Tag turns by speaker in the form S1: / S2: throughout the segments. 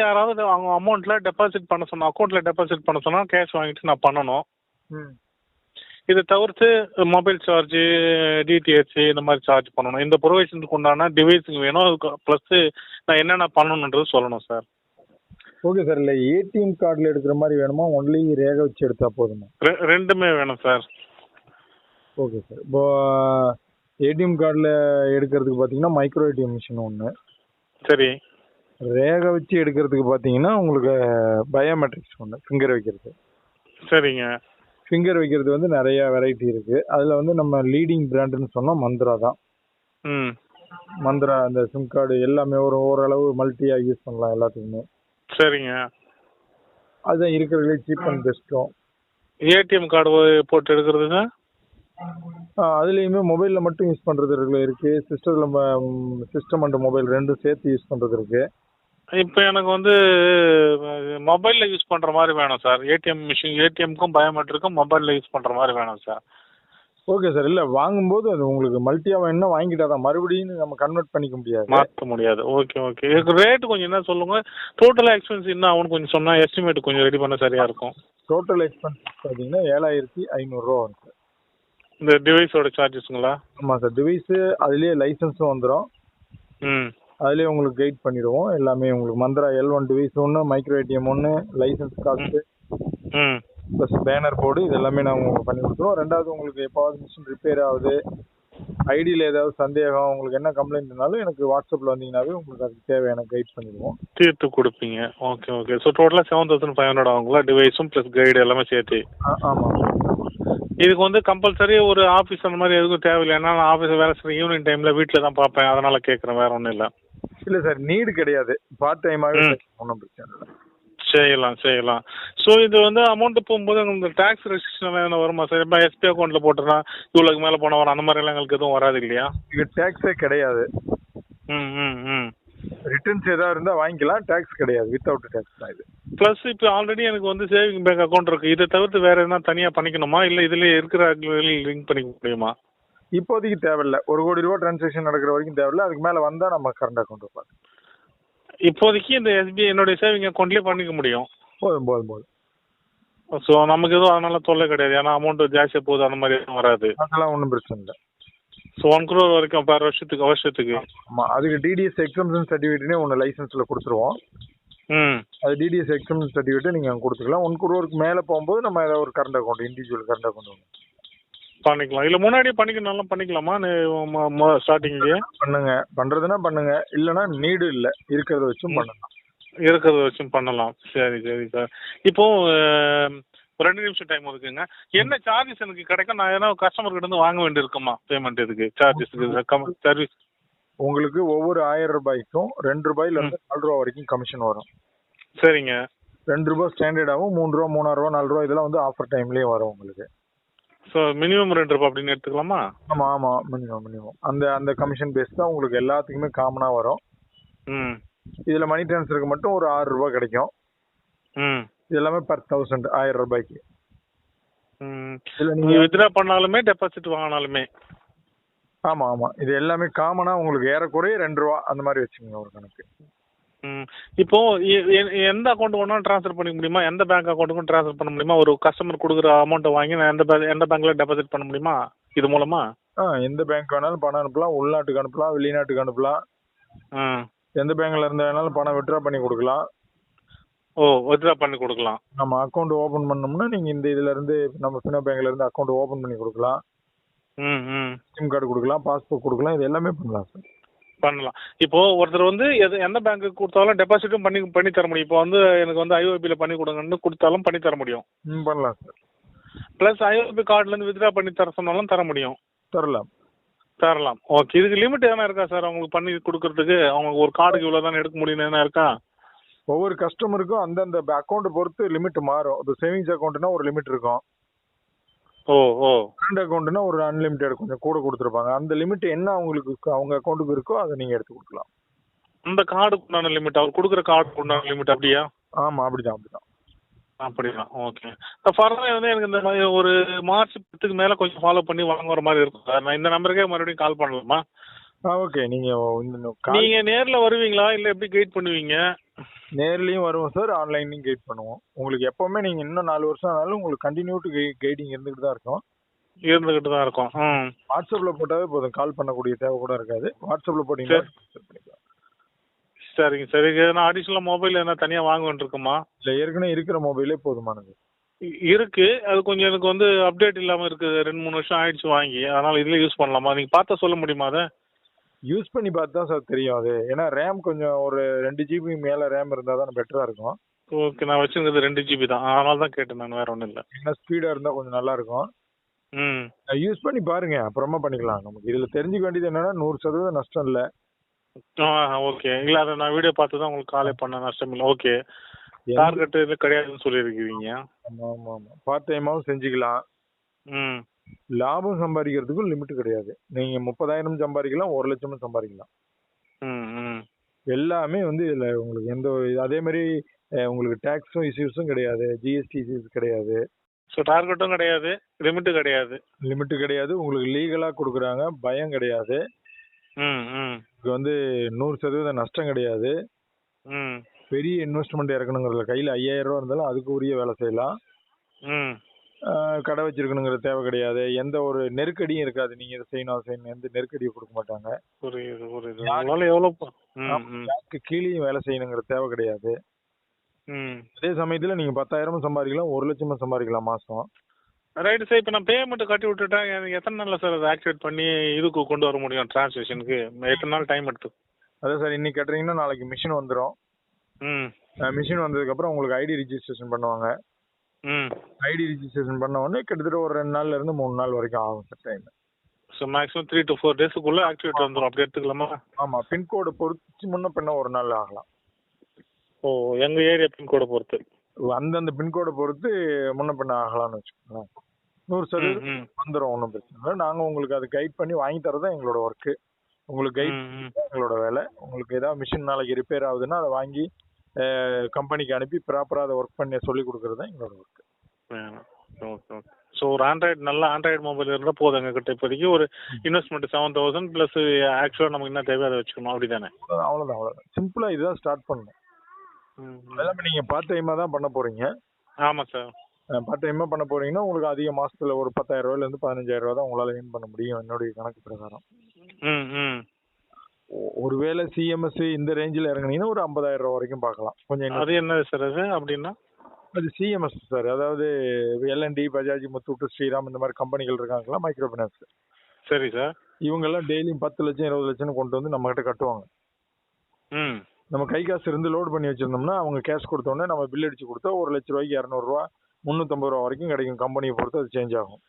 S1: யாராவது அவங்க அமௌண்ட்ல டெபாசிட் பண்ண சொன்னா அக்கௌண்ட்ல டெபாசிட் பண்ண சொன்னா கேஷ் வாங்கிட்டு நான் பண்ணணும்.
S2: ம்.
S1: இதை தவிர்த்து மொபைல் சார்ஜ் டிடிஹெச் இந்த மாதிரி சார்ஜ் பண்ணணும். இந்த ப்ரொவிஷனுக்கு உண்டான டிவைஸுங்க வேணும். அதுக்கு ப்ளஸ் நான் என்னென்ன பண்ணணுன்றது சொல்லணும் சார்
S2: ஓகே சார் இல்லை ஏடிஎம் கார்டில் எடுக்கிற மாதிரி வேணுமா? ஒன்லி ரேக வச்சு எடுத்தா போதுமா?
S1: ரெண்டுமே வேணும் சார்
S2: ஓகே சார் இப்போ ஏடிஎம் கார்டில் எடுக்கிறதுக்கு பார்த்தீங்கன்னா மைக்ரோ ஏடிஎம் மிஷின் ஒன்று
S1: சரி.
S2: ரேக வச்சு எடுக்கிறதுக்கு பார்த்தீங்கன்னா உங்களுக்கு பயோமெட்ரிக்ஸ் ஒன்று ஃபிங்கர் வைக்கிறது.
S1: சரிங்க.
S2: ஃபிங்கர் வைக்கிறது வந்து நிறைய வெரைட்டி இருக்கு. அதில் வந்து நம்ம லீடிங் பிராண்டுன்னு சொன்னால் மந்த்ரா தான்.
S1: ம்.
S2: மந்த்ரா அந்த சிம் கார்டு எல்லாமே ஒரு ஓரளவு மல்டியாக யூஸ் பண்ணலாம் எல்லாத்துக்குமே.
S1: சரிங்க.
S2: அதுதான் இருக்கிறதுலே சீப் அண்ட் பெஸ்ட்டும்
S1: ஏடிஎம் கார்டு போட்டு எடுக்கிறதுங்க?
S2: அதுலேயுமே மொபைலில் மட்டும் யூஸ் பண்ணுறது இருக்கு. இருக்கு சிஸ்டத்தில் சிஸ்டம் அண்ட் மொபைல் ரெண்டும் சேர்த்து யூஸ் பண்ணுறது இருக்கு.
S1: இப்போ எனக்கு வந்து மொபைலில் யூஸ் பண்ணுற மாதிரி வேணும் சார். ஏடிஎம் மிஷின் ஏடிஎம்க்கும் பயோமெட்ரிக்கும் மொபைலில் யூஸ் பண்ணுற மாதிரி வேணும் சார்.
S2: ஓகே சார் இல்லை வாங்கும்போது அது உங்களுக்கு மல்டியாக வேணும்னா வாங்கிட்டா தான். மறுபடியும் நம்ம கன்வெர்ட் பண்ணிக்க முடியாது.
S1: மாற்ற முடியாது. ஓகே ஓகே இதுக்கு ரேட்டு கொஞ்சம் என்ன சொல்லுங்க? டோட்டலாக எக்ஸ்பென்ஸ் என்ன ஆகும்னு கொஞ்சம் சொன்னால் எஸ்டிமேட் கொஞ்சம் ரெடி பண்ண சரியாக இருக்கும்.
S2: டோட்டல் எக்ஸ்பென்ஸ் பார்த்தீங்கன்னா ஏழாயிரத்தி ஐநூறுரூவா வரும் சார்
S1: இந்த டிவைஸோட சார்ஜஸ்ங்களா
S2: ஆமாம் சார் டிவைஸு அதுலேயே லைசன்ஸும் வந்துடும்
S1: ம்.
S2: அதுலேயே உங்களுக்கு கைட் பண்ணிடுவோம். எல்லாமே உங்களுக்கு மந்த்ரா எல் ஒன் டிவைஸ் ஒன்று மைக்ரோ ஏடிஎம் ஒன்று லைசன்ஸ் காஸ்ட்டு
S1: ம்.
S2: ப்ளஸ் பேனர் போர்டு இது எல்லாமே நாங்கள் உங்களுக்கு பண்ணி கொடுத்துருவோம். ரெண்டாவது உங்களுக்கு எப்பாவது மிஷின் ரிப்பேர் ஆகுது ஐடியில் ஏதாவது சந்தேகம் உங்களுக்கு என்ன கம்ப்ளைண்ட் இருந்தாலும் எனக்கு வாட்ஸ்அப்பில் வந்தீங்கன்னாவே உங்களுக்கு அதுக்கு தேவையான கைட் பண்ணிடுவோம்.
S1: தீர்த்து கொடுப்பீங்க. ஓகே ஓகே ஸோ டோட்டலாக செவன் தௌசண்ட் ஃபைவ் ஹண்ட்ரட் ஆகுங்களா? டிவைஸும் ப்ளஸ் கைடு எல்லாமே சேர்த்து.
S2: ஆ ஆமாம்
S1: இதுக்கு வந்து கம்பல்சரி ஒரு ஆஃபீஸ் அந்த மாதிரி எதுக்கும் தேவையில்லை. ஏன்னா நான் ஆஃபீஸ் வேலை செய்கிற ஈவினிங் டைமில் வீட்டில் தான் பார்ப்பேன். அதனால் கேட்குறேன் வேற ஒன்றும் இல்லை.
S2: இல்லை சார் நீடு கிடையாது. பார்ட் டைமாகவே
S1: ம்.
S2: ஒன்றும் பிரச்சனை இல்லை.
S1: செய்யலாம் செய்யலாம். ஸோ இது வந்து அமௌண்ட் போகும்போது இந்த டேக்ஸ் ரெஸ்ட்ரிக்ஷன் எதனா வருமா சார் இப்போ எஸ்பி அக்கௌண்ட்டில் போட்டுறா இவ்வளோக்கு மேலே போன வரும். அந்த மாதிரிலாம் எங்களுக்கு எதுவும் வராது இல்லையா?
S2: இது டேக்ஸே கிடையாது.
S1: ம் ம் ம்.
S2: ரிட்டர்ன்ஸ் ஏதாவது இருந்தால் வாங்கிக்கலாம். டேக்ஸ் கிடையாது. வித்தவுட் டேக்ஸ் தான் இது.
S1: ப்ளஸ் இப்போ ஆல்ரெடி எனக்கு வந்து சேவிங் பேங்க் அக்கௌண்ட் இருக்குது இதை தவிர்த்து வேறு எதனா தனியாக பண்ணிக்கணுமா? இல்லை இதுலேயே இருக்கிற லிங்க் பண்ணிக்க முடியுமா?
S2: இப்போதைக்கு தேவையில்ல. ஒரு கோடி ரூபா டிரான்சாக்ஷன் நடக்கிற வரைக்கும் தேவையில்ல. அதுக்கு மேலே வந்தால் நம்ம கரண்ட் அக்கௌண்ட் வைப்பாங்க
S1: இப்போதைக்கு இந்த எஸ்பிஐ என்னுடைய சேவிங் அக்கௌண்ட்லேயே பண்ணிக்க முடியும்.
S2: போதும் போதும் போதும்.
S1: ஸோ நமக்கு எதுவும் அதனால தொல்லை கிடையாது. ஏன்னா அமௌண்ட் ஜாஸ்தியாக போகுது அந்த மாதிரி எதுவும் வராது.
S2: அதெல்லாம் ஒன்றும் பிரச்சனை இல்லை.
S1: ஸோ ஒன் crore வரைக்கும் பர் வருஷத்துக்கு வருஷத்துக்கு.
S2: ஆமாம் அதுக்கு டிடிஎஸ் எக்ஸம்ஷன் சர்டிஃபிகேட்னே ஒன்று லைசன்ஸில் கொடுத்துருவோம்.
S1: ம்.
S2: அது டிடிஎஸ் எக்ஸம்ஷன் சர்டிஃபிகேட்டை நீங்கள் கொடுத்துக்கலாம். ஒன் குரோருக்கு மேலே போகும்போது நம்ம ஏதாவது ஒரு current account individual current account
S1: பண்ணிக்கலாம். இல்லை முன்னாடியே பண்ணிக்கணும்னாலும் பண்ணிக்கலாமா? ஸ்டார்டிங்லேயே
S2: பண்ணுங்க. பண்ணுறதுன்னா பண்ணுங்க. இல்லைன்னா நீடு இல்லை. இருக்கிறத வச்சும் பண்ணலாம்.
S1: இருக்கிறத வச்சும் பண்ணலாம். சரி சரி சார். இப்போ ஒரு ரெண்டு நிமிஷம் டைம் ஒதுக்குங்க. என்ன சார்ஜஸ் எனக்கு கிடைக்கும்? நான் ஏன்னா கஸ்டமர் கிட்ட இருந்து வாங்க வேண்டியிருக்குமா? பேமெண்ட் இதுக்கு சார்ஜஸ்க்கு சர்வீஸ்
S2: உங்களுக்கு ஒவ்வொரு ஆயிரம் ரூபாய்க்கும் ரெண்டு ரூபாயில இருந்து நாலு ரூபா வரைக்கும் கமிஷன் வரும்.
S1: சரிங்க.
S2: ரெண்டு ரூபா ஸ்டாண்டர்டாகவும் மூணு ரூபா மூணாயிரம் ரூபா நாலு ரூபா இதெல்லாம் வந்து ஆஃபர் டைம்லேயும் வரும் உங்களுக்கு.
S1: ஸோ மினிமம் ரெண்டு ரூபா அப்படின்னு எடுத்துக்கலாமா?
S2: ஆமாம் ஆமாம் மினிமம் மினிமம் அந்த அந்த கமிஷன் பேஸ் தான் உங்களுக்கு எல்லாத்துக்குமே காமனாக வரும்.
S1: ம்.
S2: இதில் மணி ட்ரான்ஸ்ஃபருக்கு மட்டும் ஒரு ஆறு ரூபா கிடைக்கும்.
S1: ம்.
S2: இது எல்லாமே பர் தௌசண்ட் ஆயிரம் ரூபாய்க்கு. இதில்
S1: நீங்கள்
S2: நீங்கள்
S1: வித்ட்ரா பண்ணாலுமே டெபாசிட் வாங்கினாலுமே.
S2: ஆமாம் ஆமாம் இது எல்லாமே காமனாக உங்களுக்கு ஏறக்குறைய ரெண்டு ரூபா அந்த மாதிரி வச்சுக்கோங்க ஒரு கணக்கு.
S1: ம். இப்போ எந்த அக்கௌண்ட் வேணாலும் ட்ரான்ஸ்ஃபர் பண்ணிக்க முடியுமா? எந்த பேங்க் அக்கௌண்ட்டுக்கும் ட்ரான்ஸ்ஃபர் பண்ண முடியுமா? ஒரு கஸ்டமர் கொடுக்குற அமௌண்ட்டை வாங்கி நான் எந்த எந்த பேங்க்ல டெபாசிட் பண்ண முடியுமா? இது மூலமா?
S2: ஆ எந்த பேங்க் வேணாலும் பணம் அனுப்பலாம். உள்நாட்டுக்கு அனுப்பலாம் வெளிநாட்டுக்கு அனுப்பலாம். எந்த பேங்க்ல இருந்து வேணாலும் பணம் வித்ட்ரா பண்ணி கொடுக்கலாம்.
S1: ஓ வித்ட்ரா பண்ணி கொடுக்கலாம்.
S2: நம்ம அக்கௌண்ட் ஓபன் பண்ணோம்னா நீங்க இந்த இதுல இருந்து நம்ம ஃபினோ பேங்க்ல இருந்து அக்கௌண்ட் ஓபன் பண்ணி கொடுக்கலாம்.
S1: ம் ம்.
S2: சிம் கார்டு கொடுக்கலாம் பாஸ்புக் கொடுக்கலாம் இது எல்லாமே பண்ணலாம் சார்
S1: பண்ணலாம். இப்போ ஒருத்தர் வந்து எது எந்த பேங்க்குக்கு கொடுத்தாலும் டெபாசிட்டும் பண்ணி பண்ணி தர முடியும். இப்போ வந்து எனக்கு வந்து ஐஓபியில் பண்ணி கொடுங்கன்னு கொடுத்தாலும் பண்ணி தர முடியும்.
S2: ம் பண்ணலாம் சார்.
S1: ப்ளஸ் ஐஓபி கார்டுலேருந்து வித்ட்ரா பண்ணி தர சொன்னாலும் தர முடியும்.
S2: தரலாம்.
S1: தரலாம். ஓகே இதுக்கு லிமிட் எதனா இருக்கா சார்? அவங்களுக்கு பண்ணி கொடுக்கறதுக்கு? அவங்க ஒரு கார்டுக்கு இவ்வளோ தானே எடுக்க முடியும்னு எதனா இருக்கா?
S2: ஒவ்வொரு கஸ்டமருக்கும் அந்தந்த அக்கௌண்ட் பொறுத்து லிமிட் மாறும். இப்போ சேவிங்ஸ் அக்கௌண்ட்னா ஒரு லிமிட் இருக்கும்.
S1: ஓ ஓ.
S2: கரண்ட் அக்கௌண்ட்னா ஒரு அன்லிமிட்டெட் கொஞ்சம் கூட கொடுத்துருப்பாங்க. அந்த லிமிட் என்ன அவங்களுக்கு அவங்க அக்கௌண்ட்டுக்கு இருக்கோ அதை நீங்க எடுத்து கொடுக்கலாம்.
S1: அந்த கார்டுக்கு உண்டான லிமிட் அவர் கொடுக்குற கார்டுக்கு உண்டான லிமிட் அப்படியா?
S2: ஆமா அப்படிதான் அப்படிதான்.
S1: அப்படிதான் ஓகே ஃபர்தராக வந்து எனக்கு இந்த மாதிரி ஒரு மார்ச் பத்துக்கு மேலே கொஞ்சம் ஃபாலோ பண்ணி வாங்குற மாதிரி இருக்கும் சார். நான் இந்த நம்பருக்கே மறுபடியும் கால் பண்ணலாமா?
S2: ஓகே நீங்க இந்த call-
S1: நீங்க நேர்ல வருவீங்களா? இல்ல எப்படி கைட் பண்ணுவீங்க?
S2: நேர்லயும் வருவோம் சார் ஆன்லைன்லயும் கைட் பண்ணுவோம். உங்களுக்கு எப்பவுமே நீங்க இன்னும் நாலு வருஷம் ஆனாலும் உங்களுக்கு கண்டினியூ கைடிங் இருந்துகிட்டு தான் இருக்கும்.
S1: இருந்துகிட்டு தான் இருக்கும். ம்.
S2: வாட்ஸ்அப்ல போட்டாவே போதும். கால் பண்ணக்கூடிய தேவை கூட இருக்காது. வாட்ஸ்அப்ல போட்டீங்கன்னா
S1: சரி. சரிங்க சரிங்க நான் அடிஷனலாக மொபைல் என்ன தனியாக வாங்க வேண்டியிருக்குமா
S2: இல்ல ஏற்கனவே இருக்கிற மொபைலே போதுமானது.
S1: இருக்கு. அது கொஞ்சம் எனக்கு வந்து அப்டேட் இல்லாமல் இருக்கு. ரெண்டு மூணு வருஷம் ஆயிடுச்சு வாங்கி. அதனால இதுல யூஸ் பண்ணலாமா? நீங்கள் பார்த்தா சொல்ல முடியுமா அதை?
S2: யூஸ் பண்ணி பார்த்து தான் சார் தெரியும் அது. ஏன்னா ரேம் கொஞ்சம் ஒரு ரெண்டு ஜிபி மேல ரேம் இருந்தா தான் பெட்டரா இருக்கும்.
S1: ஓகே நான் வச்சிருக்கிறது ரெண்டு ஜிபி தான். அதனால தான் கேட்டேன் நான் வேற ஒன்றும் இல்லை.
S2: ஏன்னா ஸ்பீடா இருந்தா கொஞ்சம் நல்லா இருக்கும்.
S1: ம்.
S2: யூஸ் பண்ணி பாருங்க. அப்புறமா பண்ணிக்கலாம். நமக்கு இதுல தெரிஞ்சுக்க வேண்டியது என்னன்னா நூறு சதவீதம் நஷ்டம் இல்ல.
S1: ஓகே இல்லை அதை நான் வீடியோ பார்த்து தான் உங்களுக்கு காலே பண்ண நஷ்டம் இல்லை. ஓகே டார்கெட் இது கிடையாதுன்னு சொல்லியிருக்கிறீங்க
S2: ஆமா ஆமா ஆமா. பார்ட் டைமாவும் செஞ்சுக்கலாம்.
S1: ம்.
S2: லாபம் சம்பாதிக்கிறதுக்கும் லிமிட் கிடையாது. நீங்க முப்பதாயிரம் சம்பாதிக்கலாம் ஒரு லட்சமும் சம்பாதிக்கலாம். எல்லாமே வந்து இதுல உங்களுக்கு எந்த அதே மாதிரி உங்களுக்கு டேக்ஸும் இஷ்யூஸும் கிடையாது. ஜிஎஸ்டி இஷ்யூஸ் கிடையாது.
S1: ஸோ டார்கெட்டும் கிடையாது. லிமிட்டும் கிடையாது.
S2: லிமிட் கிடையாது. உங்களுக்கு லீகலா கொடுக்குறாங்க. பயம் கிடையாது. இது வந்து நூறு சதவீதம் நஷ்டம் கிடையாது. பெரிய இன்வெஸ்ட்மெண்ட் இறக்கணுங்கிறதுல கையில் ஐயாயிரம் ரூபா இருந்தாலும் அதுக்கு உரிய வேலை செய்யலாம். கடை வச்சிருக்கணுங்கிற தேவை கிடையாது. எந்த ஒரு நெருக்கடியும் இருக்காது. நீங்க இதை செய்யணும் அதை செய்யணும். எந்த நெருக்கடியும் கொடுக்க மாட்டாங்க.
S1: புரியுது புரியுது. உங்களால் எவ்வளோ ப- ம் ம்.
S2: யாருக்கு கீழேயும் வேலை செய்யணுங்கிற தேவை கிடையாது. அதே சமயத்துல நீங்க பத்தாயிரமும் சம்பாதிக்கலாம் ஒரு லட்சமும் சம்பாதிக்கலாம் மாசம்.
S1: ரைட்டு சார் இப்போ நான் பேமெண்ட் கட்டி விட்டுட்டா எனக்கு எத்தனை நாளில் சார் அதை ஆக்டிவேட் பண்ணி இதுக்கு கொண்டு வர முடியும் டிரான்ஸ்லேஷனுக்கு எத்தனை நாள் டைம் எடுத்து?
S2: அதான் சார் இன்னைக்கு கட்டுறீங்கன்னா நாளைக்கு மிஷின் வந்துடும் மிஷின் வந்ததுக்கு அப்புறம் உங்களுக்கு ஐடி ரிஜிஸ்ட்ரேஷன் பண்ணுவாங்க. ஐடி ரிஜிஸ்ட்ரேஷன் பண்ண உடனே கிட்டத்தட்ட ஒரு ரெண்டு நாள்ல இருந்து மூணு நாள் வரைக்கும் ஆகும் sir time
S1: so maximum three to four டேஸுக்குள்ளே activate வந்துடும் அப்படி எடுத்துக்கலாமா?
S2: ஆமா பின்கோடு பொறுத்து முன்ன பின்ன ஒரு நாள் ஆகலாம்.
S1: ஓ எங்கள் ஏரியா பின்கோடை பொறுத்து?
S2: அந்தந்த பின்கோடை பொறுத்து முன்ன பின்ன ஆகலாம்னு வச்சுக்கோங்களேன். நூறு சதவீதம் வந்துடும் ஒன்றும் பிரச்சனை இல்லை. நாங்கள் உங்களுக்கு அதை கைட் பண்ணி வாங்கி தரதான் எங்களோட ஒர்க்கு உங்களுக்கு கைட். எங்களோட வேலை. உங்களுக்கு ஏதாவது மிஷின் நாளைக்கு ரிப்பேர் ஆகுதுன்னா அதை வாங்கி கம்பெனிக்கு அனுப்பி ப்ராப்பராக அதை ஒர்க் பண்ணி சொல்லி கொடுக்குறது தான் எங்களோட ஒர்க்
S1: ஓகே ஓகே ஸோ ஒரு ஆண்ட்ராய்டு நல்ல ஆண்ட்ராய்டு மொபைல் இருந்தால் போதும் எங்ககிட்ட இப்போதைக்கு. ஒரு இன்வெஸ்ட்மெண்ட் செவன் தௌசண்ட் ப்ளஸ் ஆக்சுவலாக நமக்கு என்ன தேவையோ அதை வச்சுக்கணும். அப்படி தானே
S2: அவ்வளோதான் அவ்வளோதான் சிம்பிளாக இதுதான் ஸ்டார்ட் பண்ணணும். எல்லாமே நீங்கள் பார்ட் டைமாக தான் பண்ண போகிறீங்க
S1: ஆமாம் சார்
S2: பார்ட் டைமாக பண்ண போகிறீங்கன்னா உங்களுக்கு அதிக மாசத்துல ஒரு பத்தாயிரம் ரூபாயிலேருந்து பதினஞ்சாயிரம் ரூபா தான் உங்களால் ஏர்ன் பண்ண முடியும். என்னுடைய கணக்கு பிரகாரம்.
S1: ம் ம்
S2: ஒருவேளை சிஎம்எஸ் இந்த ரேஞ்சில் இறங்குனீங்கன்னா ஒரு ஐம்பதாயிரம் ரூபா வரைக்கும் பார்க்கலாம். கொஞ்சம்
S1: அது என்னது சார் அது? அப்படின்னா?
S2: அது சிஎம்எஸ் சார் அதாவது எல்என்டி பஜாஜ் முத்தூட்டு ஸ்ரீராம் இந்த மாதிரி கம்பெனிகள் இருக்காங்களா மைக்ரோ ஃபைனான்ஸ்
S1: சரி சார்
S2: இவங்கெல்லாம் டெய்லியும் பத்து லட்சம் இருபது லட்சம் கொண்டு வந்து நம்ம கிட்ட கட்டுவாங்க.
S1: ம்.
S2: நம்ம கை காசு இருந்து லோட் பண்ணி வச்சிருந்தோம்னா அவங்க கேஷ் கொடுத்த உடனே நம்ம பில் அடிச்சு கொடுத்தா ஒரு லட்ச ரூபாய்க்கு இரநூறுவா முந்நூற்றம்பது ரூபா வரைக்கும் கிடைக்கும். கம்பெனியை பொறுத்து அது சேஞ்ச் ஆகும்.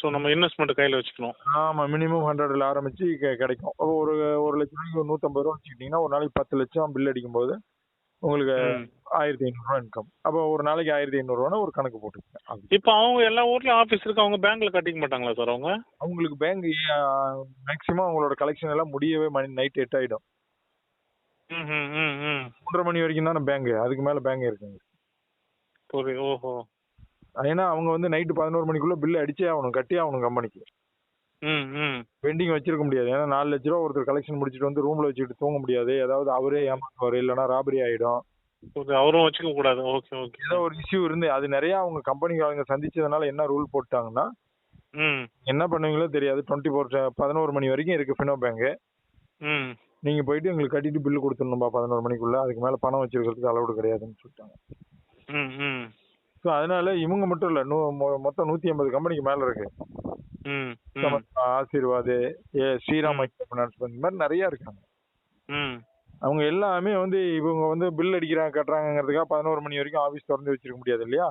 S1: ஸோ நம்ம இன்வெஸ்ட்மெண்ட் கையில் வச்சுக்கணும்.
S2: ஆமாம் மினிமம் ஹண்ட்ரட்ல ஆரம்பிச்சு கெ- கிடைக்கும். ஒரு ஒரு லட்ச ரூபாய்க்கு ஒரு நூற்றம்பது ரூபா வச்சுக்கிட்டிங்கன்னா ஒரு நாளைக்கு பத்து லட்சம் பில் அடிக்கும்போது உங்களுக்கு
S1: ம்.
S2: ஆயிரத்தி ஐநூறுரூவா இன்கம் அப்போ ஒரு நாளைக்கு ஆயிரத்தி ஐநூறுரூவான்னு ஒரு கணக்கு போட்டுக்கங்க. அது
S1: இப்போ அவங்க எல்லா ஊர்லயும் ஆஃபீஸ் இருக்கு அவங்க பேங்க்ல கட்டிக்க மாட்டாங்களா சார் அவங்க?
S2: அவங்களுக்கு பேங்க் மேக்ஸிமம் அவங்களோட கலெக்ஷன் எல்லாம் முடியவே மணி நைட் எட்டு ஆயிடும்.
S1: ம் ம் ம் ம்.
S2: மூன்றரை மணி வரைக்கும் தானே பேங்க் அதுக்கு மேல பேங்க் இருக்குங்க.
S1: புரியுது. ஓஹோ.
S2: ஏன்னா அவங்க வந்து நைட்டு பதினோரு மணிக்குள்ள பில் அடிச்சே ஆகணும் கட்டி ஆகணும் கம்பெனிக்கு பெண்டிங் வச்சிருக்க முடியாது. ஏன்னா நாலு லட்ச ரூபா ஒருத்தர் கலெக்ஷன் முடிச்சுட்டு வந்து ரூம்ல வச்சுட்டு தூங்க முடியாது. ஏதாவது அவரே ஏமாத்துவாரு இல்லைன்னா ராபரி ஆயிடும்.
S1: அவரும் வச்சுக்க கூடாது. Okay okay.
S2: ஏதோ ஒரு இஷ்யூ இருந்து அது நிறைய அவங்க கம்பெனிக்காரங்க சந்திச்சதுனால என்ன ரூல் போட்டாங்கன்னா என்ன பண்ணுவீங்களோ தெரியாது. டுவெண்ட்டி ஃபோர் பதினோரு மணி வரைக்கும் இருக்கு ஃபினோ பேங்க் நீங்க போயிட்டு எங்களுக்கு கட்டிட்டு பில்லு கொடுத்துடணும்பா பதினோரு மணிக்குள்ள. அதுக்கு மேல பணம் வச்சிருக்கிறதுக்கு அளவுடு கிடையாதுன்னு சொல்லிட்டாங்க. ஸோ அதனால இவங்க மட்டும் இல்ல நூ மொத்தம் நூத்தி எண்பது கம்பெனிக்கு மேல இருக்கு. ஆசீர்வாத் ஏ ஸ்ரீராம் ஃபைனான்ஸ் இந்த மாதிரி நிறைய இருக்காங்க. அவங்க எல்லாமே வந்து இவங்க வந்து பில் அடிக்கிறாங்க கட்டுறாங்கிறதுக்காக பதினோரு மணி வரைக்கும் ஆபீஸ் திறந்து வச்சிருக்க முடியாது இல்லையா?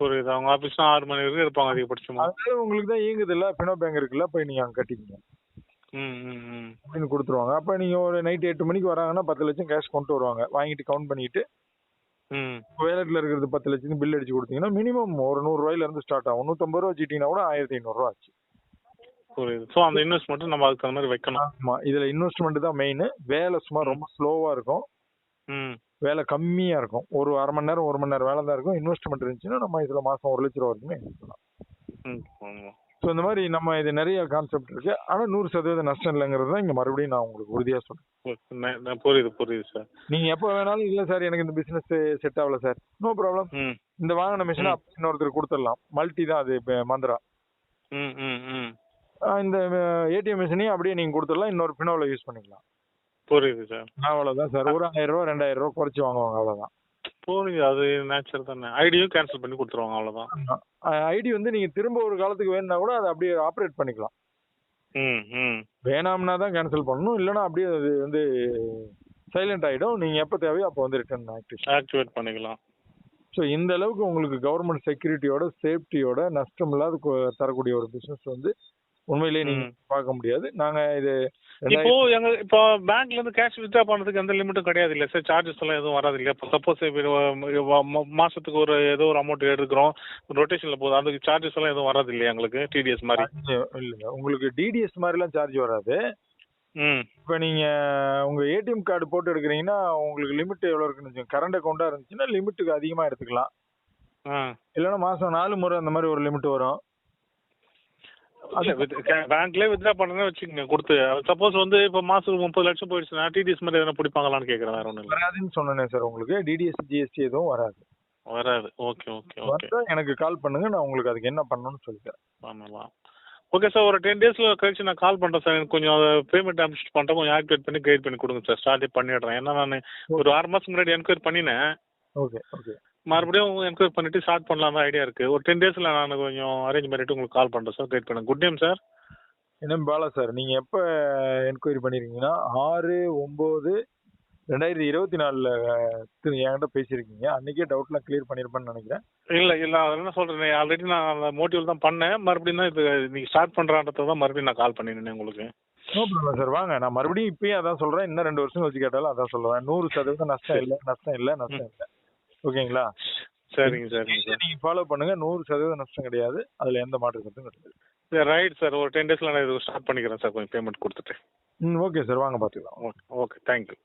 S1: புரியுது அவங்க ஆஃபீஸ்னா ஆறு மணி வரைக்கும் இருப்பாங்க அதிகபட்சமா.
S2: அதனால உங்களுக்கு தான் இயங்குது இல்ல பினோ பேங்க் இருக்குல்ல போய் நீங்க அங்க கட்டிக்கங்க. அப்படின்னு கொடுத்துருவாங்க. அப்ப நீங்க ஒரு நைட் எட்டு மணிக்கு வராங்கன்னா பத்து லட்சம் கேஷ் கொண்டு வருவாங்க. வாங்கிட்டு கவுண்ட் பண்ணிட்டு வேலட்ல இருக்கிறது பத்து லட்சம் பில் அடிச்சு கொடுத்தீங்கன்னா மினிமம் ஒரு நூறு ரூபாயில இருந்து ஸ்டார்ட் ஆகும். நூத்தம்பது ரூபா வச்சுட்டீங்கன்னா கூட ஆயிரத்தி ஐநூறுரூவா ஆச்சு.
S1: புரியுது. ஸோ அந்த இன்வெஸ்ட்மெண்ட் நம்ம அதுக்கு அந்த மாதிரி வைக்கணும்.
S2: ஆமா. இதுல இன்வெஸ்ட்மெண்ட் தான் மெயின் வேலை சும்மா ரொம்ப ஸ்லோவா இருக்கும்.
S1: ம்.
S2: வேலை கம்மியா இருக்கும். ஒரு அரை மணி நேரம் ஒரு மணி நேரம் வேலை தான் இருக்கும். இன்வெஸ்ட்மெண்ட் இருந்துச்சுன்னா நம்ம இதுல மாசம் ஒரு லட்ச ரூபா வரைக்குமே எடுக்கலாம்
S1: ம் ஆமாம்
S2: ஸோ இந்த மாதிரி நம்ம இது நிறைய கான்செப்ட் இருக்கு. ஆனால் நூறு சதவீதம் நஷ்டம் இல்லைங்கிறது தான் இங்கே மறுபடியும் நான் உங்களுக்கு உறுதியாக சொல்றேன்.
S1: புரியுது புரியுது சார்
S2: நீங்க எப்போ வேணாலும் இல்லை சார் எனக்கு இந்த பிசினஸ் செட் ஆகல சார் நோ ப்ராப்ளம் இந்த வாங்கின மிஷினை இன்னொருத்தர் கொடுத்துடலாம். மல்டி தான் அது மந்திரா. இந்த ஏடிஎம் மிஷினையும் அப்படியே நீங்க கொடுத்துடலாம். இன்னொரு பினோவில் யூஸ் பண்ணிக்கலாம்.
S1: புரியுது சார்
S2: அவ்வளோதான் சார் ஒரு ஆயிரம் ரூபா ரெண்டாயிரம் ரூபா குறைச்சி வாங்குவாங்க அவ்வளோதான்
S1: புரியுது அது நேச்சர் தானே. ஐடியும் கேன்சல் பண்ணி கொடுத்துருவாங்க அவ்வளோதான்
S2: ஐடி வந்து நீங்க திரும்ப ஒரு காலத்துக்கு வேணும்னா கூட அதை அப்படியே ஆப்ரேட் பண்ணிக்கலாம். வேணாம்னா தான் கேன்சல் பண்ணணும் இல்லைன்னா அப்படியே அது வந்து சைலண்ட் ஆயிடும். நீங்க எப்போ தேவையோ அப்போ வந்து ரிட்டர்ன்
S1: ஆக்டிவேட் பண்ணிக்கலாம்.
S2: ஸோ இந்த அளவுக்கு உங்களுக்கு கவர்மெண்ட் செக்யூரிட்டியோட சேஃப்டியோட நஷ்டம் இல்லாத தரக்கூடிய ஒரு பிசினஸ் வந்து உண்மையிலேயே நீங்க. பார்க்க முடியாது. நாங்க இது
S1: இப்போ எங்க இப்போ பேங்க்ல இருந்து கேஷ் வித்ட்ரா பண்றதுக்கு எந்த லிமிட்டும் கிடையாது இல்ல. சார் சார்ஜஸ் எல்லாம் எதுவும் வராது இல்லையா? இப்போ சப்போஸ் மாசத்துக்கு ஒரு ஏதோ ஒரு அமௌண்ட் எடுக்கிறோம். ரொட்டேஷன்ல போகுது. அதுக்கு சார்ஜஸ் எல்லாம் எதுவும் வராது இல்லையா எங்களுக்கு? டிடிஎஸ் மாதிரி.
S2: இல்லைங்க. உங்களுக்கு டிடிஎஸ் மாதிரிலாம் சார்ஜ் வராது. இப்போ நீங்க உங்க ஏடிஎம் கார்டு போட்டு எடுக்கிறீங்கன்னா உங்களுக்கு லிமிட் எவ்வளவு இருக்குன்னு கரண்ட் அக்கௌண்டா இருந்துச்சுன்னா லிமிட்டுக்கு அதிகமா எடுத்துக்கலாம். இல்லைன்னா மாசம் நாலு முறை அந்த மாதிரி ஒரு லிமிட் வரும்.
S1: பேங்க்ல வித்ட்ரா பண்ணணும்னு வச்சுக்கோங்க கொடுத்து. சப்போஸ் வந்து இப்போ மாசத்துக்கு முப்பது லட்சம் போயிடுச்சுன்னா டிடிஎஸ் மாதிரி எதனா பிடிப்பாங்களான்னு கேட்குறேன் வேற ஒன்றும்
S2: வராதுன்னு சொன்னேனே சார் உங்களுக்கு. டிடிஎஸ் ஜிஎஸ்டி எதுவும் வராது.
S1: வராது. ஓகே ஓகே ஓகே
S2: எனக்கு கால் பண்ணுங்க நான் உங்களுக்கு அதுக்கு என்ன பண்ணணும்னு சொல்லித்தரேன்.
S1: பண்ணலாம். ஓகே சார் ஒரு டென் டேஸ்ல கழிச்சு நான் கால் பண்றேன் சார் எனக்கு கொஞ்சம் பேமெண்ட் அனுப்பிச்சிட்டு பண்ணிட்டேன் கொஞ்சம் ஆக்டிவேட் பண்ணி கைட் பண்ணி கொடுங்க சார் ஸ்டார்டே பண்ணிடுறேன். ஏன்னா நான் ஒரு ஆறு மாசத்துக்கு முன்னாடி என்கொயரி பண்ணினேன்.
S2: ஓகே ஓகே
S1: மறுபடியும் என்கொயரி பண்ணிட்டு ஸ்டார்ட் பண்ணலாம் ஐடியா இருக்கு. ஒரு டென் டேஸ்ல நான் கொஞ்சம் அரேஞ்ச் பண்ணிட்டு உங்களுக்கு கால் பண்றேன் சார் கைட் பண்ணுங்க. குட் நேம் சார்
S2: என்ன பாலா சார் நீங்க எப்ப என்கொயரி பண்ணிருக்கீங்கன்னா ஆறு ஒன்பது ரெண்டாயிரத்தி இருபத்தி நாலுல என்கிட்ட பேசியிருக்கீங்க. அன்னைக்கே டவுட்லாம் கிளியர் பண்ணிருப்பேன்னு நினைக்கிறேன்.
S1: இல்ல இல்ல. அது என்ன சொல்றேன் ஆல்ரெடி நான் மோட்டிவ் தான் பண்ணேன். மறுபடியும் தான் இது நீங்க ஸ்டார்ட் பண்றான்றத தான் மறுபடியும் நான் கால் பண்ணிருந்தேன் உங்களுக்கு.
S2: நோ ப்ராப்ளம் சார் வாங்க. நான் மறுபடியும் இப்பயும் அதான் சொல்றேன். இன்னும் ரெண்டு வருஷம் கழிச்சு கேட்டாலும் அதான் சொல்லுவேன். நூறு சதவீதம் நஷ்டம் இல்லை நஷ்டம் இல்லை நஷ்டம் இல்லை. ஓகேங்களா?
S1: சரிங்க சரிங்க
S2: நீங்க ஃபாலோ பண்ணுங்க. நூறு சதவீதம் நஷ்டம் கிடையாது. அதுல எந்த மாற்று கருத்தும் கிடையாது.
S1: சரி ரைட் சார் ஒரு டென் டேஸ்ல நான் இது ஸ்டார்ட் பண்ணிக்கிறேன் சார் கொஞ்சம் பேமெண்ட் கொடுத்துட்டு.
S2: ம் ஓகே சார் வாங்க பார்த்துக்கலாம்
S1: ஓகே ஓகே தேங்க்யூ